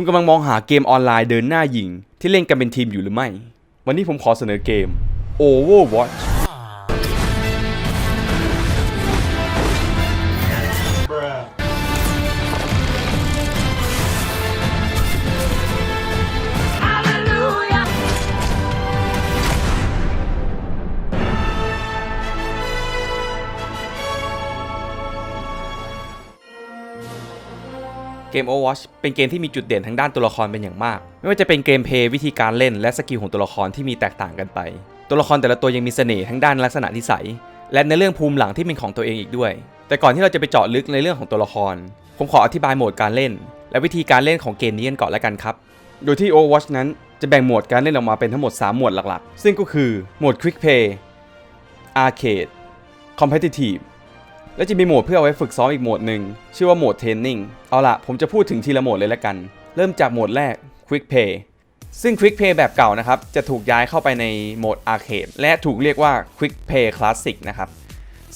คุณกำลังมองหาเกมออนไลน์เดินหน้ายิง ที่เล่นกันเป็นทีมอยู่หรือไม่ วันนี้ผมขอเสนอเกม Overwatch เกม Overwatch เป็นเกมที่มีจุดเด่นทางด้านตัวละครเป็นอย่างมาก ไม่ว่าจะเป็นเกมเพย์วิธีการเล่น และสกิลของตัวละครที่มีแตกต่างกันไป ตัวละครแต่ละตัวยังมีเสน่ห์ทั้งด้านลักษณะนิสัย และในเรื่องภูมิหลังที่เป็นของตัวเองอีกด้วย แต่ก่อนที่เราจะไปเจาะลึกในเรื่องของตัวละคร ผมขออธิบายโหมดการเล่น และวิธีการเล่นของเกมนี้กันก่อนแล้วกันครับ โดยที่ Overwatch นั้นจะแบ่งโหมดการเล่นออกมาเป็นทั้งหมด 3 หมวดหลักๆ ซึ่งก็คือโหมด Quick Play Arcade Competitive และจะมีโหมดเพื่อเอาไว้ฝึกซ้อมอีกโหมดหนึ่งชื่อว่าโหมดเทรนนิ่งเอาล่ะผมจะพูดถึงทีละโหมดเลยละกัน เริ่มจากโหมดแรก Quick Play ซึ่ง Quick Play แบบเก่านะครับ จะถูกย้ายเข้าไปในโหมด Arcade และถูกเรียกว่า Quick Play Classic นะครับ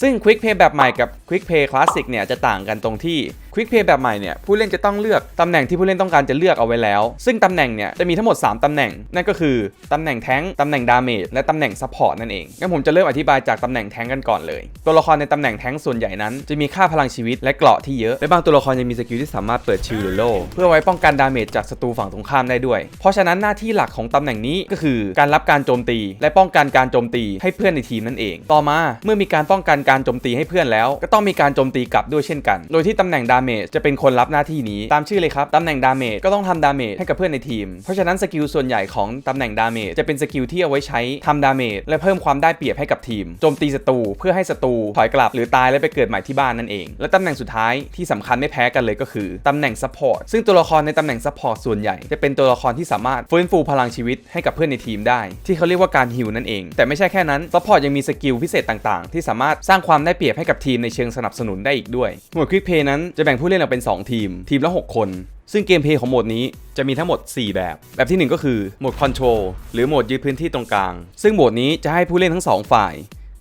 ซึ่ง Quick Play แบบใหม่กับ Quick Play Classic เนี่ยจะต่างกันตรงที่ Quick Play แบบใหม่เนี่ยผู้เล่นจะต้องเลือกตำแหน่งที่ผู้เล่นต้องการจะเลือกเอาไว้แล้ว ซึ่งตำแหน่งเนี่ยจะมีทั้งหมด 3ตำแหน่ง นั่นก็คือตำแหน่งแท้งตำแหน่งดาเมจและตำแหน่งซัพพอร์ตนั่นเองงั้นผมจะเริ่มอธิบายจากตำแหน่งแท้งกันก่อนเลย ตัวละครในตำแหน่งแท้งส่วนใหญ่นั้น จะมีค่าพลังชีวิตและเกราะที่เยอะและบางตัวละครยังมีสกิลที่สามารถเปิดชิลหรือโล่เพื่อไว้ป้องกันดาเมจจากศัตรูฝั่งตรงข้ามได้ด้วย เพราะฉะนั้นหน้าที่หลักของตำแหน่งนี้ก็คือการรับการโจมตี และป้องกันการโจมตีให้เพื่อนในทีมนั่นเอง ต่อมาเมื่อมีการป้องกันการโจมตีให้เพื่อนแล้ว ก็ต้องมีการโจมตีกลับด้วยเช่นกัน โดยที่ตำแหน่งดาเมจจะเป็นคนรับหน้าที่นี้ตามชื่อเลยครับตำแหน่งดาเมจก็ต้องทำดาเมจให้กับเพื่อนในทีม เพราะฉะนั้นสกิลส่วนใหญ่ของตำแหน่งดาเมจจะเป็นสกิลที่เอาไว้ใช้ทำดาเมจและเพิ่มความได้เปรียบให้กับทีมโจมตีศัตรูเพื่อให้ศัตรูถอยกลับหรือตายและไปเกิดใหม่ที่บ้านนั่นเอง และตำแหน่งสุดท้ายที่สำคัญไม่แพ้กันเลยก็คือตำแหน่งซัพพอร์ตซึ่งตัวละครในตำแหน่งซัพพอร์ตส่วนใหญ่จะเป็นตัวละครที่สามารถฟื้นฟูพลังชีวิตให้กับเพื่อนในทีมได้ ที่เขาเรียกว่าการฮิลนั่นเอง แต่ไม่ใช่แค่นั้นซัพพอร์ตยังมีสกิลพิเศษต่างๆ ที่สามารถสร้างความได้เปรียบให้กับทีมในเชิงสนับสนุนได้อีกด้วยหมวดควิกเพย์นั้นจะแบ่งผู้เล่นออกเป็น 2 ทีม ทีมละ 6 คน ซึ่งเกมเพลย์ของโหมดนี้จะมีทั้งหมด 4 แบบ แบบทีหนึ่1 ก็คือโหมดคอนโทรลหรือโหมดยึดพื้นที่ตรงกลาง ซึ่งโหมดนี้จะให้ผู้เล่นทั้ง 2 ฝ่าย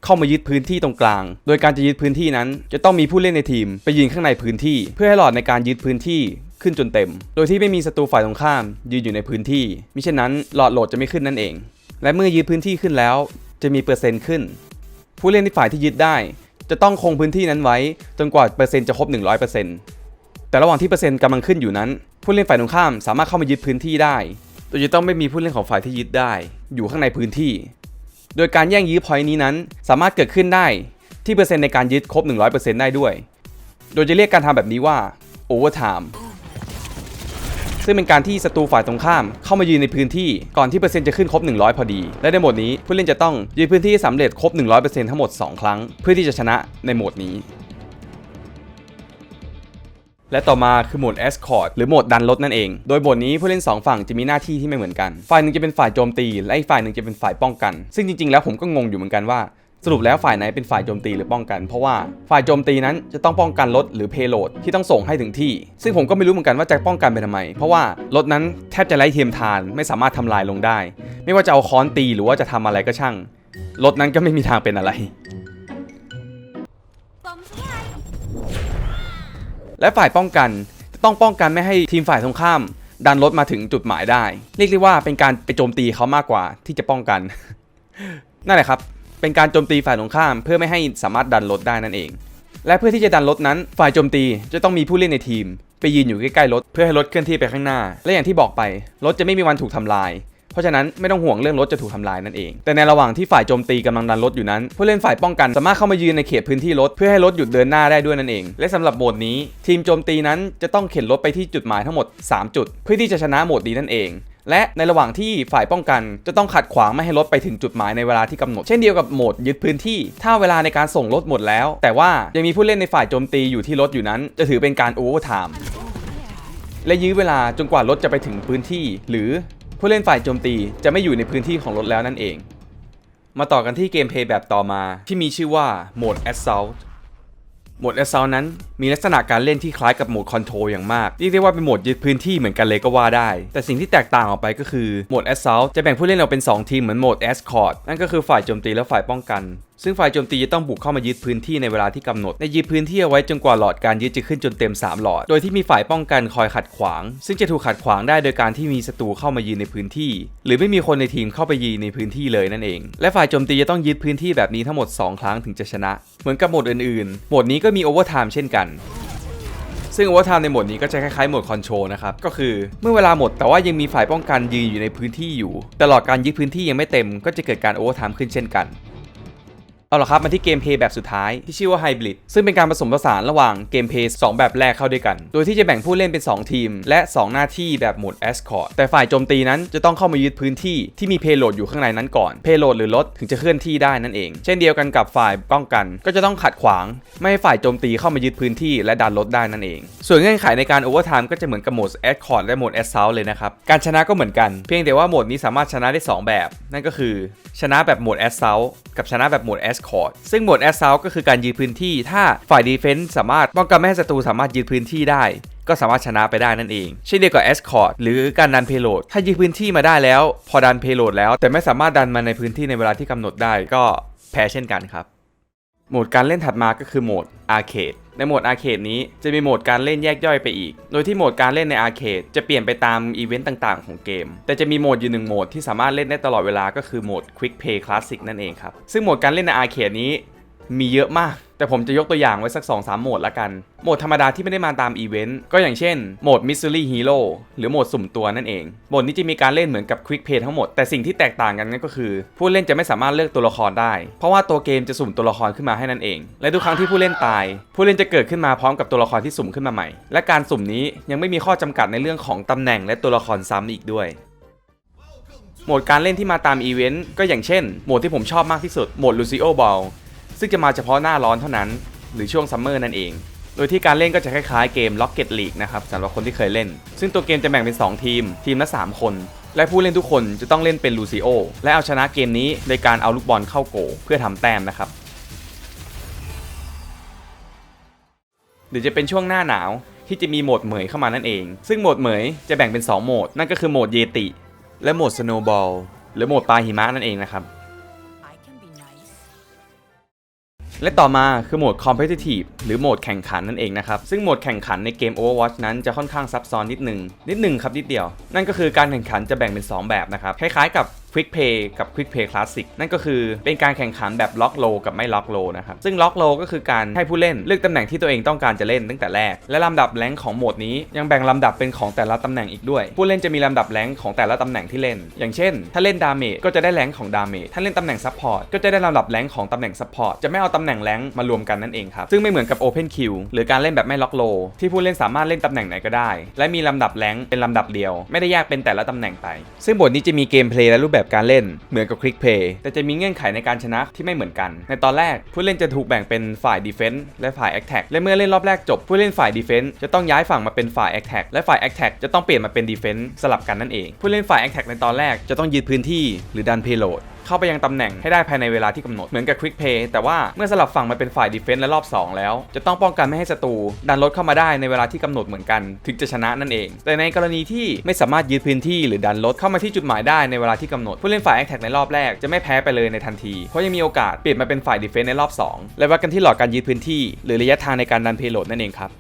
เข้ามายึดพื้นที่ตรงกลาง โดยการจะยึดพื้นที่นั้น จะต้องมีผู้เล่นในทีม ไปยืนข้างในพื้นที่ เพื่อให้หลอดในการยึดพื้นที่ขึ้นจนเต็ม โดยที่ไม่มีศัตรูฝ่ายตรงข้ามยืนอยู่ในพื้นที่มิฉะนั้นหลอดโหลดจะไม่ขึ้นนั่นเอง และเมื่อยึดพื้นที่ขึ้นแล้ว จะมีเปอร์เซ็นต์ขึ้น ผู้เล่นที่ฝ่ายที่ยึดได้ จะต้องคงพื้นที่นั้นไว้ จนกว่าเปอร์เซ็นต์จะครบ 100%แต่ระหว่างที่เปอร์เซ็นต์กำลังขึ้นอยู่นั้น ผู้เล่นฝ่ายตรงข้ามสามารถเข้ามายึดพื้นที่ได้ โดยจะต้องไม่มีผู้เล่นของฝ่ายที่ยึดได้ อยู่ข้างในพื้นที่ โดยการแย่งยื้อพอยต์นี้นั้น สามารถเกิดขึ้นได้ที่เปอร์เซ็นต์ในการยึดครบ 100%ได้ด้วย โดยจะเรียกการทำแบบนี้ว่า overtime ซึ่งเป็นการที่ศัตรูฝ่ายตรงข้ามเข้ามายืนในพื้นที่ก่อนที่เปอร์เซ็นต์จะขึ้นครบ 100 พอดี และในโหมดนี้ผู้เล่นจะต้องยืนพื้นที่ให้สำเร็จครบ 100%ทั้งหมด 2 ครั้ง เพื่อที่จะชนะในโหมดนี้และต่อมาคือโหมด Escort หรือโหมดดันรถนั่นเอง โดยโหมดนี้ผู้เล่น 2 ฝั่งจะมีหน้าที่ที่ไม่เหมือนกัน ฝ่ายหนึ่งจะเป็นฝ่ายโจมตี และอีกฝ่ายหนึ่งจะเป็นฝ่ายป้องกัน ซึ่งจริงๆ แล้วผมก็งงอยู่เหมือนกันว่า สรุปแล้วฝ่ายไหนเป็นฝ่ายโจมตีหรือป้องกัน เพราะว่าฝ่ายโจมตีนั้นจะต้องป้องกันรถหรือเพโลดที่ต้องส่งให้ถึงที่ ซึ่งผมก็ไม่รู้เหมือนกันว่าจะป้องกันไปทำไม เพราะว่ารถนั้นแทบจะไร้เทียมทานไม่สามารถทำลายลงได้ ไม่ว่าจะเอาค้อนตีหรือว่าจะทำอะไรก็ช่างรถนั้นก็ไม่มีทางเป็นอะไรและฝ่ายป้องกันจะต้องป้องกันไม่ให้ทีมฝ่ายตรงข้าม ดันรถมาถึงจุดหมายได้ เรียกได้ว่าเป็นการไปโจมตีเขามากกว่าที่จะป้องกัน นั่นแหละครับ เป็นการโจมตีฝ่ายตรงข้าม เพื่อไม่ให้สามารถดันรถได้นั่นเอง และเพื่อที่จะดันรถนั้น ฝ่ายโจมตีจะต้องมีผู้เล่นในทีม ไปยืนอยู่ใกล้ๆรถเพื่อให้รถเคลื่อนที่ไปข้างหน้า และอย่างที่บอกไปรถจะไม่มีวันถูกทำลายเพราะฉะนั้นไม่ต้องห่วงเรื่องรถจะถูกทำลายนั่นเอง แต่ในระหว่างที่ฝ่ายโจมตีกำลังดันรถอยู่นั้น ผู้เล่นฝ่ายป้องกันสามารถเข้ามายืนในเขตพื้นที่รถเพื่อให้รถหยุดเดินหน้าได้ด้วยนั่นเอง และสำหรับโหมดนี้ ทีมโจมตีนั้นจะต้องเข็นรถไปที่จุดหมายทั้งหมด 3 จุด เพื่อที่จะชนะโหมดนี้นั่นเอง และในระหว่างที่ฝ่ายป้องกันจะต้องขัดขวางไม่ให้รถไปถึงจุดหมายในเวลาที่กำหนด เช่นเดียวกับโหมดยึดพื้นที่ ถ้าเวลาในการส่งรถหมดแล้ว แต่ว่ายังมีผู้เล่นในฝ่ายโจมตีอยู่ที่รถอยู่นั้น จะถือเป็นการโอเวอร์ไทม์และยื้อเวลาจนกว่ารถจะไปถึงพื้นที่ หรือผู้เล่นฝ่ายโจมตีจะไม่อยู่ในพื้นที่ของรถแล้วนั่นเอง มาต่อกันที่เกมเพย์แบบต่อมาที่มีชื่อว่าโหมด Assault โหมดแอสซาวนั้นมีลักษณะการเล่นที่คล้ายกับโหมดคอนโทรลอย่างมากเรียกได้ว่าเป็นโหมดยึดพื้นที่เหมือนกันเลยก็ว่าได้ แต่สิ่งที่แตกต่างออกไปก็คือโหมดแอสซาวจะแบ่งผู้เล่นออกเป็น 2 ทีมเหมือนโหมดแอสคอร์ดนั่นก็คือฝ่ายโจมตีและฝ่ายป้องกันซึ่งฝ่ายโจมตีจะต้องบุกเข้ามายึดพื้นที่ในเวลาที่กำหนดและยึดพื้นที่เอาไว้จนกว่าหลอดการยึดจะขึ้นจนเต็ม 3 หลอด โดยที่มีฝ่ายป้องกันคอยขัดขวาง ซึ่งจะถูกขัดขวางได้โดยการที่มีศัตรูเข้ามายืนในพื้นที่ หรือไม่มีคนในทีมเข้าไปยืนในพื้นที่เลยนั่นเอง และฝ่ายโจมตีจะต้องยึดพื้นที่แบบนี้ทั้งหมด 2 ครั้งถึงจะชนะ เหมือนกับโหมดอื่นๆ โหมดนี้ก็มีโอเวอร์ไทม์เช่นกันซึ่งโอเวอร์ไทม์ในโหมดนี้ก็จะคล้ายๆโหมดคอนโทรลนะครับ ก็คือเมื่อเวลาหมดแต่ว่ายังมีฝ่ายป้องกันยืนอยู่ในพื้นที่อยู่ ตลอดการยึดพื้นที่ยังไม่เต็มก็จะเกิดการโอเวอร์ไทม์ขึ้นเช่นกัน เอาละครับมาที่เกมเพย์แบบสุดท้ายที่ชื่อว่า Hybrid ซึ่งเป็นการผสมผสานระหว่างเกมเพย์2แบบแรกเข้าด้วยกัน โดยที่จะแบ่งผู้เล่นเป็น 2 ทีม และ 2 หน้าที่แบบโหมด Escort แต่ฝ่ายโจมตีนั้นจะต้องเข้ามายึดพื้นที่ที่มีเพย์โหลดอยู่ข้างในนั้นก่อนเพย์โหลดหรือรถถึงจะเคลื่อนที่ได้นั่นเอง เช่นเดียวกันกับฝ่ายป้องกัน ก็จะต้องขัดขวาง ไม่ให้ฝ่ายโจมตีเข้ามายึดพื้นที่และดันรถได้นั่นเอง ส่วนเงื่อนไขในการโอเวอร์ไทม์ก็จะเหมือนกับโหมด Escort และโหมด Assault เลยนะครับการชนะก็เหมือนกันเพียงแต่ว่าโหมดนี้สามารถชนะได้สองแบบ นั่นก็คือ ชนะแบบโหมด Assault กับชนะแบบโหมด Escort ซึ่งโหมด Assault ก็คือการยืนพื้นที่ ถ้าฝ่าย Defense สามารถป้องกันไม่ให้ศัตรูสามารถยืนพื้นที่ได้ก็สามารถชนะไปได้นั่นเอง เช่นเดียวกับ Escort หรือการดันเพโลด ถ้ายืนพื้นที่มาได้แล้ว พอดันเพโลดแล้ว แต่ไม่สามารถดันมาในพื้นที่ในเวลาที่กำหนดได้ก็แพ้เช่นกันครับ โหมดการเล่นถัดมาก็คือโหมด Arcade ในโหมดอาร์เคตนี้จะมีโหมดการเล่นแยกย่อยไปอีก โดยที่โหมดการเล่นในอาร์เคตจะเปลี่ยนไปตามอีเวนต์ต่างๆ ของเกม แต่จะมีโหมดอยู่หนึ่งโหมดที่สามารถเล่นได้ตลอดเวลาก็คือโหมด Quick Play Classic นั่นเองครับ ซึ่งโหมดการเล่นในอาร์เคตนี้มีเยอะมาก แต่ผมจะยกตัวอย่างไว้สัก 2-3โหมดละกัน โหมดธรรมดาที่ไม่ได้มาตามอีเวนต์ ก็อย่างเช่น โหมด Mystery Hero หรือโหมดสุ่มตัวนั่นเอง โหมดนี้จะมีการเล่นเหมือนกับ Quick Play ทั้งหมด แต่สิ่งที่แตกต่างกันนั่นก็คือ ผู้เล่นจะไม่สามารถเลือกตัวละครได้ เพราะว่าตัวเกมจะสุ่มตัวละครขึ้นมาให้นั่นเอง และทุกครั้งที่ผู้เล่นตาย ผู้เล่นจะเกิดขึ้นมาพร้อมกับตัวละครที่สุ่มขึ้นมาใหม่ และการสุ่มนี้ยังไม่มีข้อจำกัดในเรื่องของตำแหน่งและตัวละครซ้ำอีกด้วยโหมดการเล่นที่มาตามอีเวนต์ก็อย่างเช่น โหมดที่ผมชอบมากที่สุด โหมด Lucio Ball ซึ่งจะมาเฉพาะหน้าร้อนเท่านั้น หรือช่วงซัมเมอร์นั่นเอง โดยที่การเล่นก็จะคล้ายๆเกม Rocket League นะครับสำหรับคนที่เคยเล่น ซึ่งตัวเกมจะแบ่งเป็น 2 ทีม ทีมละ 3 คน และผู้เล่นทุกคนจะต้องเล่นเป็นลูซิโอและเอาชนะเกมนี้โดยการเอาลูกบอลเข้าโกลเพื่อทำแต้มนะครับหรือจะเป็นช่วงหน้าหนาวที่จะมีโหมดเหมยเข้ามานั่นเอง ซึ่งโหมดเหมยจะแบ่งเป็น 2 โหมด นั่นก็คือโหมดเยติ และโหมดสโนว์บอลหรือโหมดปลาหิมะนั่นเองนะครับ และต่อมาคือโหมด Competitive หรือโหมดแข่งขันนั่นเองนะครับ ซึ่งโหมดแข่งขันในเกม Overwatch นั้นจะค่อนข้างซับซ้อนนิดหนึ่งนิดหนึ่งครับนิดเดียว นั่นก็คือการแข่งขันจะแบ่งเป็น 2 แบบนะครับ คล้ายๆกับ Quick Play กับ Quick Play Classic นั่นก็คือเป็นการแข่งขันแบบล็อกโลกับไม่ล็อกโลนะครับ ซึ่งล็อกโลก็คือการให้ผู้เล่นเลือกตำแหน่งที่ตัวเองต้องการจะเล่นตั้งแต่แรก และลำดับแรงของโหมดนี้ยังแบ่งลำดับเป็นของแต่ละตำแหน่งอีกด้วย ผู้เล่นจะมีลำดับแรงของแต่ละตำแหน่งที่เล่น อย่างเช่น ถ้าเล่นดาเมจก็จะได้แรงของดาเมจถ้าเล่นตำแหน่งซัพพอร์ตก็จะได้ลำดับแรงของตำแหน่งซัพพอร์ตจะไม่เอาตำแหน่งแรงมารวมกันนั่นเองครับซึ่งไม่เหมือนกับ Open Q หรือการเล่นแบบไม่ล็อกโลที่ผู้เล่นสามารถเล่นตำแหน่งไหนก็ได้ และมีลำดับแรงเป็นลำดับเดียว ไม่ได้แยกเป็นแต่ละตำแหน่งไป ซึ่งบทนี้จะมีเกมเพลย์และรูปแบบการเล่นเหมือนกับคลิกเพย์แต่จะมีเงื่อนไขในการชนะที่ไม่เหมือนกัน ในตอนแรกผู้เล่นจะถูกแบ่งเป็นฝ่ายดีเฟน s ์และฝ่ายแอคแท็กและเมื่อเล่นรอบแรกจบ ผู้เล่นฝ่ายดีเฟน s ์จะต้องย้ายฝั่งมาเป็นฝ่ายแอคแท็กและฝ่ายแอคแท็กจะต้องเปลี่ยนมาเป็นดีเฟน s ์สลับกันนั่นเอง ผู้เล่นฝ่ายแอคแท็กในตอนแรกจะต้องยืดพื้นที่หรือดันเพย์โหลด เข้าไปยังตำแหน่งให้ได้ภายในเวลาที่กำหนดเหมือนกับ Quick Play แต่ว่าเมื่อสลับฝั่งมาเป็นฝ่าย Defense และรอบ 2 แล้ว จะต้องป้องกันไม่ให้ศัตรูดันรถเข้ามาได้ในเวลาที่กำหนดเหมือนกัน ถึงจะชนะนั่นเอง แต่ในกรณีที่ไม่สามารถยึดพื้นที่หรือดันรถเข้ามาที่จุดหมายได้ในเวลาที่กำหนด ผู้เล่นฝ่าย Attack ในรอบแรกจะไม่แพ้ไปเลยในทันที เพราะยังมีโอกาสเปลี่ยนมาเป็นฝ่าย Defense ในรอบ 2 และวัดกันที่หลอดการยึดพื้นที่ หรือระยะทางในการดัน Payload นั่นเองครับ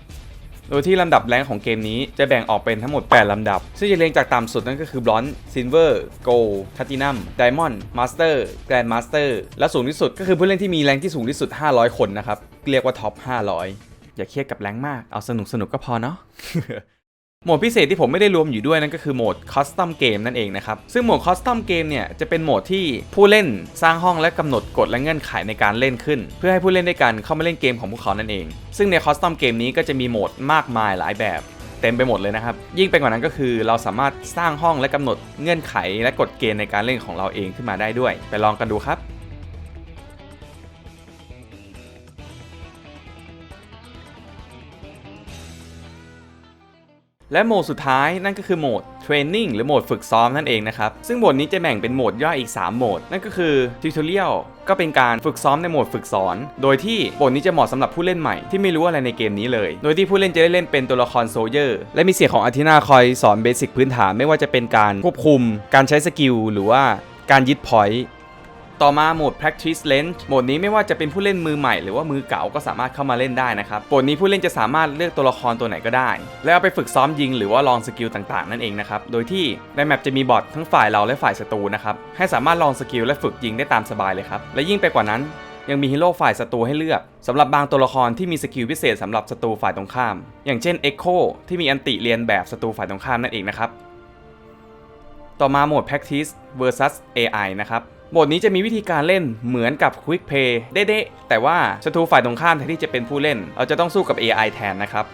โดยที่ลำดับแรงของเกมนี้จะแบ่งออกเป็นทั้งหมด 8 ลำดับ ซึ่งจะเรียงจากต่ำสุดนั่นก็คือบลอนซ์ซินเวอร์โกลด์พ a ตินัมไดมอนด์มาสเตอร์แกรนด์มาสเตอร์และสูงที่สุดก็คือผู้เล่นที่มีแรงที่สูงที่สุด 500 คนนะครับเรียกว่าท็อป500 อย่าเครียดกับแรงมากเอาสนุกสนุกก็พอเนาะ โหมดพิเศษที่ผมไม่ได้รวมอยู่ด้วยนั่นก็คือโหมด Custom Game นั่นเองนะครับ ซึ่งโหมด Custom Game เนี่ยจะเป็นโหมดที่ผู้เล่นสร้างห้องและกำหนดกฎและเงื่อนไขในการเล่นขึ้น เพื่อให้ผู้เล่นได้กันเข้ามาเล่นเกมของพวกเขานั่นเอง ซึ่งใน Custom Game นี้ก็จะมีโหมดมากมายหลายแบบเต็มไปหมดเลยนะครับ ยิ่งไปกว่านั้นก็คือเราสามารถสร้างห้องและกำหนดเงื่อนไขและกฎเกณฑ์ในการเล่นของเราเองขึ้นมาได้ด้วย ไปลองกันดูครับ และโหมดสุดท้ายนั่นก็คือโหมดเทรนนิ่งหรือโหมดฝึกซ้อมนั่นเองนะครับ ซึ่งโหมดนี้จะแบ่งเป็นโหมดย่อยอีก 3 โหมด นั่นก็คือทิวทอเรียลก็เป็นการฝึกซ้อมในโหมดฝึกสอน โดยที่โหมดนี้จะเหมาะสำหรับผู้เล่นใหม่ที่ไม่รู้อะไรในเกมนี้เลย โดยที่ผู้เล่นจะได้เล่นเป็นตัวละครโซเยอร์ และมีเสียงของอาทินาคอยสอนเบสิกพื้นฐานไม่ว่าจะเป็นการควบคุม การใช้สกิลหรือว่าการยึดพอยต์ ต่อมาโหมด practice Lens โหมดนี้ไม่ว่าจะเป็นผู้เล่นมือใหม่หรือว่ามือเก่าก็สามารถเข้ามาเล่นได้นะครับโหมดนี้ผู้เล่นจะสามารถเลือกตัวละครตัวไหนก็ได้ แล้วเอาไปฝึกซ้อมยิงหรือว่าลองสกิลต่างๆ นั่นเองนะครับ โดยที่ในแมปจะมีบอททั้งฝ่ายเราและฝ่ายศัตรูนะครับให้สามารถลองสกิลและฝึกยิงได้ตามสบายเลยครับและยิ่งไปกว่านั้นยังมีฮีโร่ฝ่ายศัตรูให้เลือกสำหรับบางตัวละครที่มีสกิลพิเศษสำหรับศัตรูฝ่ายตรงข้าม อย่างเช่น Echo ที่มีอันติเรียนแบบศัตรูฝ่ายตรงข้ามนั่นเองนะครับ ต่อมาโหมด practice versus AI นะครับ โหมดนี้จะมีวิธีการเล่นเหมือนกับ quick play เด๊ะๆแต่ว่าศัตรูฝ่ายตรงข้ามแทนที่จะเป็นผู้เล่น เราจะต้องสู้กับ AI แทนนะครับ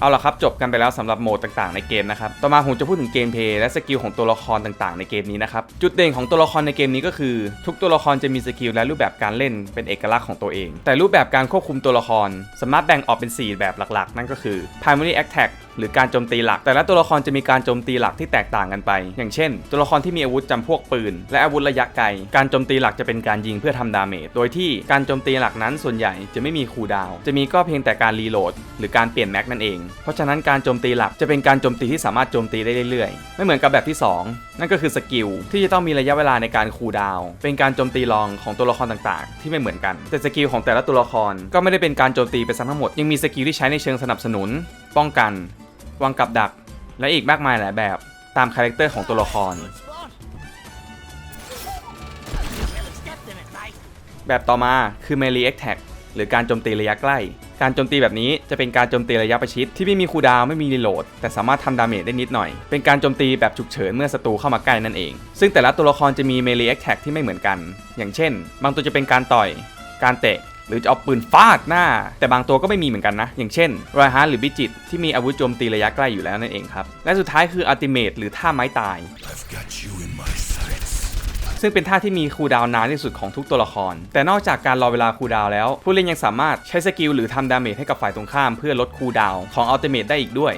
เอาละครับจบกันไปแล้วสำหรับโหมดต่างๆในเกมนะครับต่อมาผมจะพูดถึงเกมเพย์และสกิลของตัวละครต่างๆในเกมนี้นะครับจุดเด่นของตัวละครในเกมนี้ก็คือ ทุกตัวละครจะมีสกิลและรูปแบบการเล่นเป็นเอกลักษณ์ของตัวเอง แต่รูปแบบการควบคุมตัวละคร สามารถแบ่งออกเป็น 4 แบบหลักๆ นั่นก็คือ primary attack หรือการโจมตีหลัก แต่ละตัวละครจะมีการโจมตีหลักที่แตกต่างกันไป อย่างเช่น ตัวละครที่มีอาวุธจำพวกปืน และอาวุธระยะไกล การโจมตีหลักจะเป็นการยิงเพื่อทำดาเมจ โดยที่การโจมตีหลักนั้นส่วนใหญ่จะไม่มีคูลดาวจะมีก็เพียงแต่การรีโหลดหรือการเปลี่ยนแม็กนั่นเอง เพราะฉะนั้นการโจมตีหลักจะเป็นการโจมตีที่สามารถโจมตีได้เรื่อยๆ ไม่เหมือนกับแบบที่สองนั่นก็คือสกิลที่จะต้องมีระยะเวลาในการคูลดาวเป็นการโจมตีรองของตัวละครต่างๆ ที่ไม่เหมือนกัน แต่สกิลของแต่ละตัวละครก็ไม่ได้เป็นการโจมตีไปซะทั้งหมด ยังมีสกิลที่ใช้ในเชิงสนับสนุน ป้องกัน วางกับดัก และอีกมากมายหลายแบบตามคาแรคเตอร์ของตัวละคร แบบต่อมาคือ melee attack หรือการโจมตีระยะใกล้ การโจมตีแบบนี้จะเป็นการโจมตีระยะประชิดที่ไม่มีคูดาวไม่มีรีโหลด แต่สามารถทำดาเมจได้นิดหน่อย เป็นการโจมตีแบบฉุกเฉินเมื่อศัตรูเข้ามาใกล้นั่นเอง ซึ่งแต่ละตัวละครจะมี melee attack ที่ไม่เหมือนกัน อย่างเช่น บางตัวจะเป็นการต่อย การเตะ หรือจะเอาปืนฟาดหน้า แต่บางตัวก็ไม่มีเหมือนกันนะ อย่างเช่นรอยฮาร์หรือบิจิตที่มีอาวุธโจมตีระยะใกล้อยู่แล้วนั่นเองครับ และสุดท้ายคืออัลติเมทหรือท่าไม้ตาย I've got you in my sights. ซึ่งเป็นท่าที่มีคูลดาวน์นานที่สุดของทุกตัวละคร แต่นอกจากการรอเวลาคูลดาวน์แล้ว ผู้เล่นยังสามารถใช้สกิลหรือทำดาเมจให้กับฝ่ายตรงข้ามเพื่อลดคูลดาวน์ของอัลติเมทได้อีกด้วย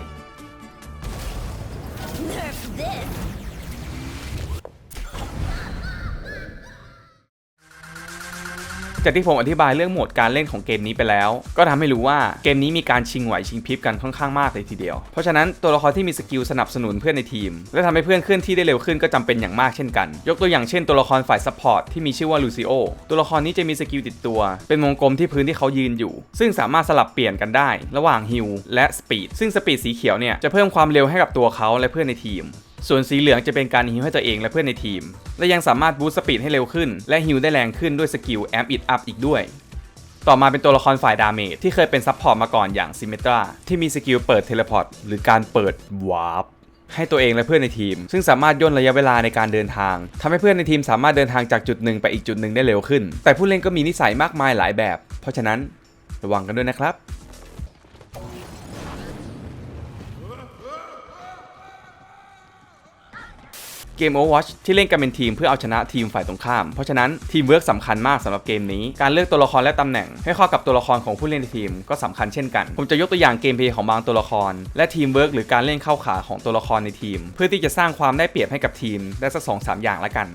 จากที่ผมอธิบายเรื่องโหมดการเล่นของเกมนี้ไปแล้ว ก็ทำให้รู้ว่าเกมนี้มีการชิงไหวชิงพริบกันค่อนข้างมากเลยทีเดียว เพราะฉะนั้นตัวละครที่มีสกิลสนับสนุนเพื่อนในทีม และทำให้เพื่อนเคลื่อนที่ได้เร็วขึ้นก็จำเป็นอย่างมากเช่นกัน ยกตัวอย่างเช่นตัวละครฝ่ายซัพพอร์ตที่มีชื่อว่าลูซิโอตัวละครนี้จะมีสกิลติดตัว เป็นวงกลมที่พื้นที่เขายืนอยู่ ซึ่งสามารถสลับเปลี่ยนกันได้ ระหว่างฮิลและสปีดซึ่งสปีดสีเขียวเนี่ยจะเพิ่มความเร็วให้กับตัวเขาและเพื่อนในทีม ส่วนสีเหลืองจะเป็นการฮิลให้ตัวเองและเพื่อนในทีม และยังสามารถบูสต์สปีดให้เร็วขึ้น และฮิลได้แรงขึ้นด้วยสกิลแอมอิดอัพอีกด้วย ต่อมาเป็นตัวละครฝ่ายดาเมจที่เคยเป็นซัพพอร์ตมาก่อนอย่างซิเมตราที่มีสกิลเปิดเทเลพอร์ตหรือการเปิดวาร์ปให้ตัวเองและเพื่อนในทีม ซึ่งสามารถย่นระยะเวลาในการเดินทางทำให้เพื่อนในทีมสามารถเดินทางจากจุดหนึ่งไปอีกจุดหนึ่งได้เร็วขึ้น แต่ผู้เล่นก็มีนิสัยมากมายหลายแบบ เพราะฉะนั้นระวังกันด้วยนะครับ เกม Overwatch ที่เล่นกันเป็นทีมเพื่อเอาชนะทีมฝ่ายตรงข้าม เพราะฉะนั้นทีมเวิร์กสำคัญมากสำหรับเกมนี้ การเลือกตัวละครและตำแหน่ง ให้เข้ากับตัวละครของผู้เล่นในทีมก็สำคัญเช่นกัน ผมจะยกตัวอย่างเกมเพย์ของบางตัวละคร และทีมเวิร์กหรือการเล่นเข้าขาของตัวละครในทีม เพื่อที่จะสร้างความได้เปรียบให้กับทีมได้สักสองสามอย่างละกัน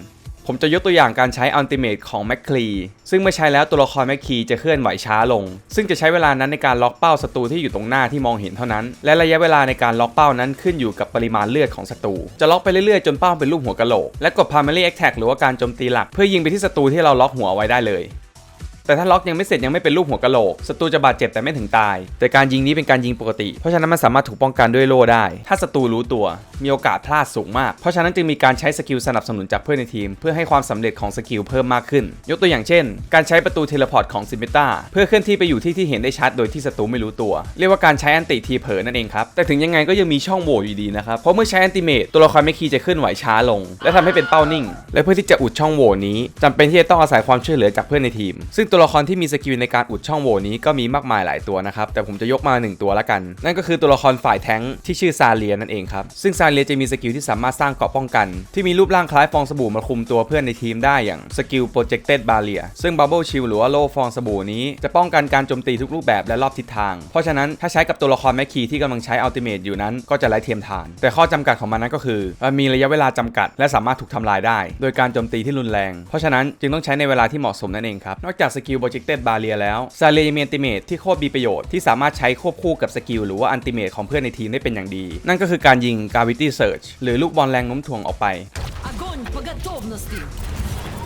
ผมจะยกตัวอย่างการใช้อัลติเมทของแมคคีซึ่งเมื่อใช้แล้วตัวละครแมคคีจะเคลื่อนไหวช้าลง ซึ่งจะใช้เวลานั้นในการล็อกเป้าศัตรูที่อยู่ตรงหน้าที่มองเห็นเท่านั้น และระยะเวลาในการล็อกเป้านั้นขึ้นอยู่กับปริมาณเลือดของศัตรู จะล็อกไปเรื่อยๆ จนเป้าเป็นรูปหัวกะโหลก และกด primary attack หรือว่าการโจมตีหลัก เพื่อยิงไปที่ศัตรูที่เราล็อกหัวไว้ได้เลย แต่ถ้าล็อกยังไม่เสร็จยังไม่เป็นรูปหัวกะโหลกศัตรูจะบาดเจ็บแต่ไม่ถึงตาย แต่การยิงนี้เป็นการยิงปกติ เพราะฉะนั้นมันสามารถถูกป้องกันด้วยโล่ได้ ถ้าศัตรูรู้ตัว มีโอกาสพลาดสูงมาก เพราะฉะนั้นจึงมีการใช้สกิลสนับสนุนจากเพื่อนในทีม เพื่อให้ความสำเร็จของสกิลเพิ่มมากขึ้น ยกตัวอย่างเช่น การใช้ประตูเทเลพอร์ตของซิมิต้าเพื่อเคลื่อนที่ไปอยู่ที่ที่เห็นได้ชัดโดยที่ศัตรูไม่รู้ตัว เรียกว่าการใช้อันติทีเผลอนั่นเองครับแต่ถึงยังไงก็ยังมีช่องโหว่อยู่ดีนะครับเพราะเมื่อใช้อันติเมตตัวละครไม่คีจะเคลื่อนไหวช้าลง และทำให้เป็นเป้านิ่ง และเพื่อที่จะอุดช่องโหว่นี้จำเป็นที่จะต้องอาศัยความช่วยเหลือจากเพื่อนในทีม ซึ่งตัวละครที่มีสกิลในการอุดช่องโหว่นี้ก็มีมากมายหลายตัวนะครับ แต่ผมจะยกมาหนึ่งตัวละกัน นั่นก็คือตัวละครฝ่ายแท้งที่ชื่อซาเลียนั่นเองครับ ซึ่งซาเลียจะมีสกิลที่สามารถสร้างเกราะป้องกัน ที่มีรูปร่างคล้ายฟองสบู่มาคุมตัวเพื่อนในทีมได้อย่างสกิล projected barrier ซึ่ง bubble shield หรือว่าโล่ฟองสบู่นี้จะป้องกันการโจมตีทุกรูปแบบและรอบทิศทาง เพราะฉะนั้นถ้าใช้กับตัวละครแมคคีที่กำลังใช้อัลติเมทอยู่นั้น ก็จะไร้เทียมทาน แต่ข้อจำกัดของมันนั้นก็คือมันมีระยะเวลาจำกัด และสามารถถูกทำลายได้ โดยการโจมตีที่รุนแรง เพราะฉะนั้นจึงต้องใช้ในเวลาที่เหมาะสมนั่นเองครับนอกจากสกิกิลโปรเจกเต็ดบาเรียแล้วซาเลยังมีอันติเมทที่โคตรมีประโยชน์ที่สามารถใช้ควบคู่กับสกิลหรือว่าอันติเมทของเพื่อนในทีมได้เป็นอย่างดี นั่นก็คือการยิงกาวิที้เซิร์ชหรือลูกบอลแรงโน้มถ่วงออกไป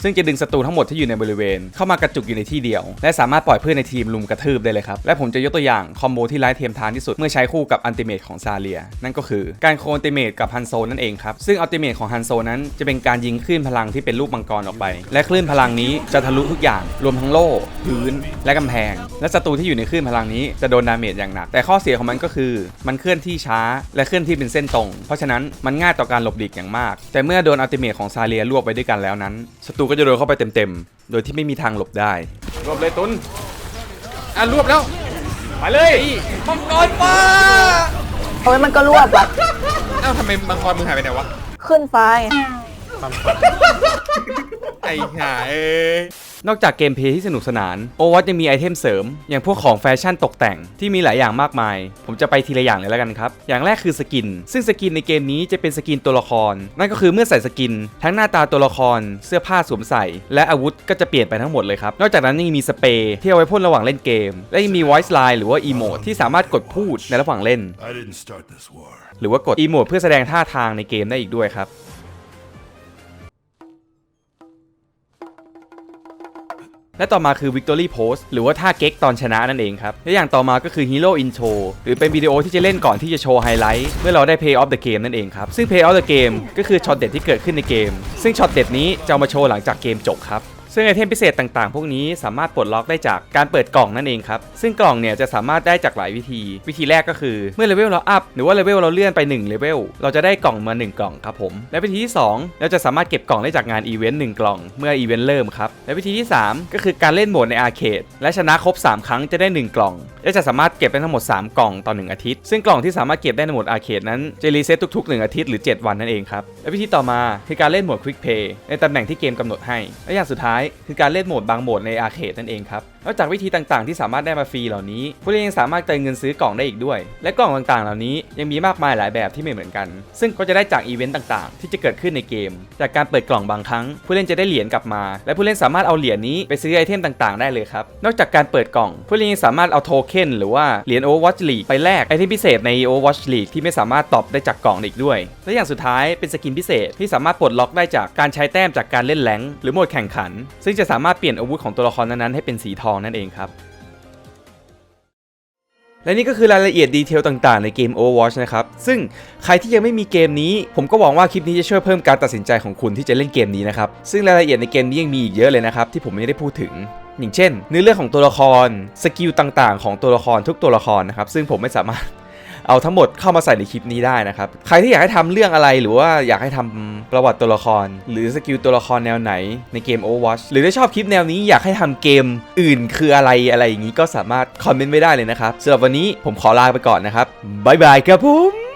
ซึ่งจะดึงศัตรูทั้งหมดที่อยู่ในบริเวณ เข้ามากระจุกอยู่ในที่เดียว และสามารถปล่อยเพื่อนในทีมลุมกระทืบได้เลยครับ และผมจะยกตัวอย่างคอมโบที่ไร้เทียมทานที่สุดเมื่อใช้คู่กับอันติเมตของซาเลีย นั่นก็คือการโคอันติเมตกับฮันโซนั่นเองครับ ซึ่งอันติเมตของฮันโซนั้นจะเป็นการยิงคลื่นพลังที่เป็นรูปมังกรออกไป และคลื่นพลังนี้จะทะลุทุกอย่าง รวมทั้งโล่พื้น และกำแพง และศัตรูที่อยู่ในคลื่นพลังนี้จะโดนดาเมจอย่างหนัก แต่ข้อเสียของมันก็คือ มันเคลื่อนที่ช้า และเคลื่อนที่เป็นเส้นตรง เพราะฉะนั้นมันง่ายต่อการหลบหลีกอย่างมาก แต่เมื่อโดนอัลติเมทของซาเลียรวบไปด้วยกันแล้วนั้นศัตรูก็จะโดนเข้าไปเต็มๆ โดยที่ไม่มีทางหลบได้ รวบเลยตุนอะรวบแล้ว ไปเลยมังกรฟ้าโอ้ยมันก็รวบว่ะเอ้าทำไมมังกรมึงหายไปไหนวะขึ้นฟ้าไง ไอ้ห่าเอ้ย นอกจากเกมเพลย์ที่สนุกสนาน โอวัตยังมีไอเทมเสริม อย่างพวกของแฟชั่นตกแต่งที่มีหลายอย่างมากมาย ผมจะไปทีละอย่างเลยแล้วกันครับ อย่างแรกคือสกิน ซึ่งสกินในเกมนี้จะเป็นสกินตัวละคร นั่นก็คือเมื่อใส่สกิน ทั้งหน้าตาตัวละคร เสื้อผ้าสวมใส่ และอาวุธก็จะเปลี่ยนไปทั้งหมดเลยครับ นอกจากนั้นยังมีสเปรย์ที่เอาไว้พ่นระหว่างเล่นเกม และยังมี voice line หรือว่า emote ที่สามารถกดพูดในระหว่างเล่น I didn't start this war. หรือว่ากด emote เพื่อแสดงท่าทางในเกมได้อีกด้วยครับ และต่อมาคือ Victory Pose หรือว่าท่าเก๊กตอนชนะนั่นเองครับ และอย่างต่อมาก็คือ Hero Intro หรือเป็นวิดีโอที่จะเล่นก่อนที่จะโชว์ไฮไลท์เมื่อเราได้ Play of the Game นั่นเองครับ ซึ่ง Play of the Game ก็คือช็อตเด็ดที่เกิดขึ้นในเกม ซึ่งช็อตเด็ดนี้จะเอามาโชว์หลังจากเกมจบครับ ซึ่งไอเทมพิเศษต่างๆ พวกนี้สามารถปลดล็อกได้จากการเปิดกล่องนั่นเองครับ ซึ่งกล่องเนี่ยจะสามารถได้จากหลายวิธี วิธีแรกก็คือเมื่อเลเวลเราอัพหรือว่าเลเวลเราเลื่อนไป1เลเวลเราจะได้กล่องมา 1 กล่องครับผม และวิธีที่ 2 เราจะสามารถเก็บกล่องได้จากงานอีเวนต์1กล่องเมื่ออีเวนต์เริ่มครับ และวิธีที่ 3 ก็คือการเล่นโหมดในอาร์เคดและชนะครบ 3 ครั้งจะได้ 1 กล่อง และจะสามารถเก็บได้ทั้งหมด 3 กล่องต่อ 1 อาทิตย์ ซึ่งกล่องที่สามารถเก็บได้ในโหมดอาร์เคดนั้นจะรีเซ็ตทุก ๆ 1 อาทิตย์หรือ 7 วันนั่นเองครับและวิธีต่อมาคือการเล่นโหมด Quick Play ในตำแหน่งที่เกมกำหนดให้และอย่างสุดท้ายคือการเล่นโหมดบางโหมดในอาร์เคดนั่นเองครับ นอกจากวิธีต่างๆ ที่สามารถได้มาฟรีเหล่านี้ ผู้เล่นยังสามารถเติมเงินซื้อกล่องได้อีกด้วย และกล่องต่างๆ เหล่านี้ยังมีมากมายหลายแบบที่ไม่เหมือนกัน ซึ่งก็จะได้จากอีเวนต์ต่างๆ ที่จะเกิดขึ้นในเกม จากการเปิดกล่องบางครั้ง ผู้เล่นจะได้เหรียญกลับมา และผู้เล่นสามารถเอาเหรียญนี้ไปซื้อไอเทมต่างๆ ได้เลยครับ นอกจากการเปิดกล่อง ผู้เล่นยังสามารถเอาโทเค็นหรือว่าเหรียญ Overwatch League ไปแลกไอเทมพิเศษใน Overwatch League ที่ไม่สามารถตอบได้จากกล่องอีกด้วย และอย่างสุดท้ายเป็นสกินพิเศษที่สามารถปลดล็อกได้จากการใช้แต้มจากการเล่นแรงหรือโหมดแข่งขัน ซึ่งจะสามารถเปลี่ยนอาวุธของตัวละครนั้นๆให้เป็นสีทองนั่นเองครับและนี่ก็คือรายละเอียดดีเทลต่างๆ ในเกม Overwatch นะครับ ซึ่งใครที่ยังไม่มีเกมนี้ ผมก็หวังว่าคลิปนี้จะช่วยเพิ่มการตัดสินใจของคุณที่จะเล่นเกมนี้นะครับ ซึ่งรายละเอียดในเกมนี้ยังมีอีกเยอะเลยนะครับ ที่ผมไม่ได้พูดถึง อย่างเช่นเนื้อเรื่องของตัวละคร สกิลต่างๆ ของตัวละครทุกตัวละครนะครับ ซึ่งผมไม่สามารถ เอาทั้งหมดเข้ามาใส่ในคลิปนี้ได้นะครับ ใครที่อยากให้ทำเรื่องอะไรหรือว่าอยากให้ทำประวัติตัวละคร หรือสกิลตัวละครแนวไหนในเกม Overwatch หรือถ้าชอบคลิปแนวนี้อยากให้ทำเกมอื่นคืออะไรอะไรอย่างนี้ก็สามารถคอมเมนต์ไว้ได้เลยนะครับสำหรับวันนี้ผมขอลาไปก่อนนะครับบ๊ายบายครับผม